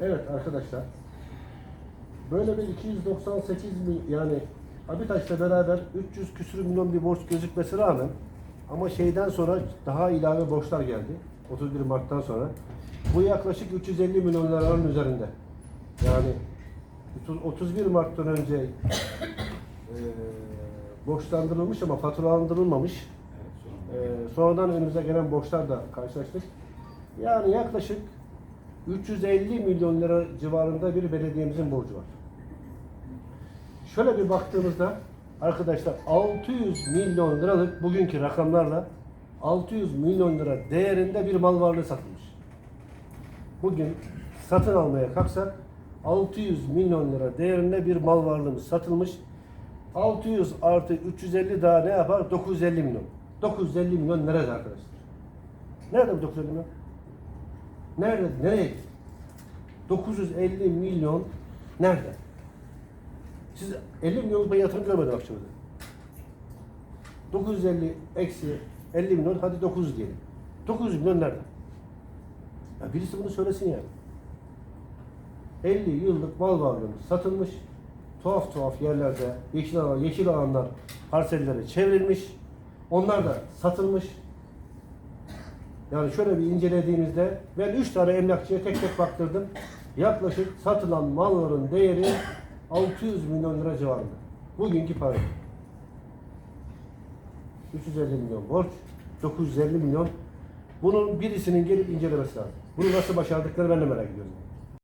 Evet arkadaşlar. Böyle bir 298 mi yani Abitaş'la beraber 300 küsür milyon bir borç gözükmesi rağmen ama şeyden sonra daha ilave borçlar geldi. 31 Mart'tan sonra. Bu yaklaşık 350 milyon liranın üzerinde. Yani 30 31 Mart'tan önce eee borçlandırılmış ama faturalandırılmamış. Eee, sonradan önümüze gelen borçlar da karşılaştık. Yani yaklaşık 350 milyon lira civarında bir belediyemizin borcu var. Şöyle bir baktığımızda arkadaşlar 600 milyon liralık bugünkü rakamlarla 600 milyon lira değerinde bir mal varlığı satılmış. Bugün satın almaya kalksak 600 milyon lira değerinde bir mal varlığımız satılmış. 600 artı 350 daha ne yapar? 950 milyon. 950 milyon nerede arkadaşlar? Nerede bu 950 milyon? Nerede? Nereye gitti? 950 milyon nerede? Siz 50 milyon ben yatırım görmedim akşamda. 950 eksi 50 milyon hadi 900 diyelim. 900 milyon nerede? Ya birisi bunu söylesin yani. 50 yıllık mal varlığımız satılmış. Tuhaf tuhaf yerlerde yeşil alan, yeşil alanlar parsellere çevrilmiş. Onlar da satılmış. Yani şöyle bir incelediğimizde ben 3 tane emlakçıya tek tek baktırdım. Yaklaşık satılan malların değeri 600 milyon lira civarında. Bugünkü para. 350 milyon borç, 950 milyon. Bunun birisinin gelip incelemesi lazım. Bunu nasıl başardıkları ben de merak ediyorum.